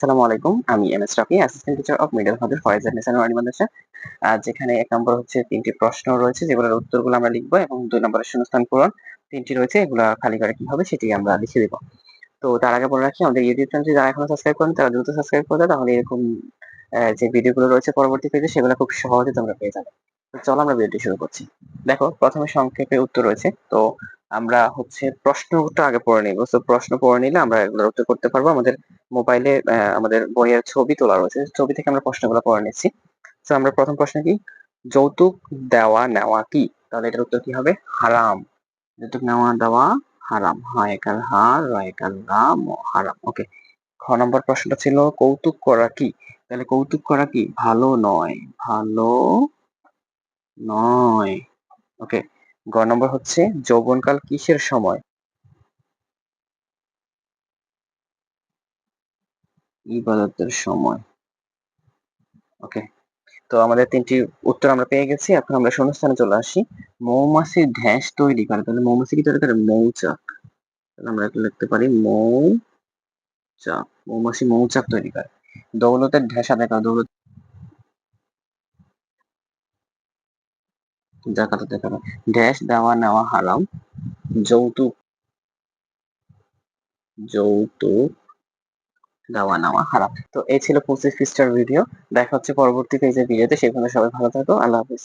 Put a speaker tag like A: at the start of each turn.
A: আসসালামু আলাইকুম। আমি M S Rafi assistant teacher of middle হাদিস ফয়েজ নিসান ওয়ানি মাদ্রাসা আহ, যেখানে এক নম্বর হচ্ছে তিনটি প্রশ্ন রয়েছে যেগুলোর উত্তরগুলো আমরা লিখব এবং দুই নম্বরের শূন্যস্থান পূরণ। তিনটি রয়েছে এগুলো খালি করে কি হবে সেটি আমরা লিখে দেবো। তো তার আগে বলে রাখি আমাদের ইউটিউব চ্যানেলটি যারা এখনও সাবস্ক্রাইব করেন তারা দ্রুত সাবস্ক্রাইব করে তাহলে এরকম যে ভিডিওগুলো রয়েছে পরবর্তী পেজে সেগুলো খুব সহজে তোমরা পেয়ে যাবে। তো চলো আমরা ভিডিওটি শুরু করছি। দেখো প্রথমে সংক্ষেপে উত্তর রয়েছে। তো আমরা হচ্ছে প্রশ্নটা আগে পড়ে নিব। তো প্রশ্ন পড়ে নিলে আমরা এগুলোর উত্তর করতে পারব। আমাদের মোবাইলে আমাদের বইয়ের ছবি তোলা রয়েছে। ছবি থেকে আমরা প্রশ্নগুলো পড়ে নিচ্ছি। তো আমরা প্রথম প্রশ্ন কি? যৌতুক দেওয়া নেওয়া কি? তাহলে এটার উত্তর কি হবে? হারাম। যৌতুক নেওয়া দেওয়া হারাম। হা একাল হা র একাল রাম হারাম। ওকে। খ নম্বর প্রশ্নটা ছিল, কৌতুক করা কি? তাহলে কৌতুক করা কি? ভালো নয়। ভালো নয়। ওকে। গ নম্বর হচ্ছে, যৌবনকাল কিসের সময়? ইবাদতের সময়। ওকে তো আমাদের তিনটি উত্তর আমরা পেয়ে গেছি। এখন আমরা শূন্যস্থানে চলে আসি। মৌমাছির ঢ্যাঁস তৈরি করে। তাহলে মৌমাছি কি তৈরি করে? মৌচাক। আমরা এটা লিখতে পারি মৌচাক। মৌমাছি মৌচাক তৈরি করে। দৌলতের ঢ্যাঁসা দেখা দৌলত জাকাতে দেখা ঢ্যাঁস দেওয়া নেওয়া হারাম। যৌতুক যৌতুক দেওয়া নেওয়া, হারাম। তো এই ছিল পঁচিশ পৃষ্ঠার ভিডিও দেখা হচ্ছে পরবর্তী পেজের ভিডিওতে সেখানে সবাই ভালো থাকো। আল্লাহ হাফিজ।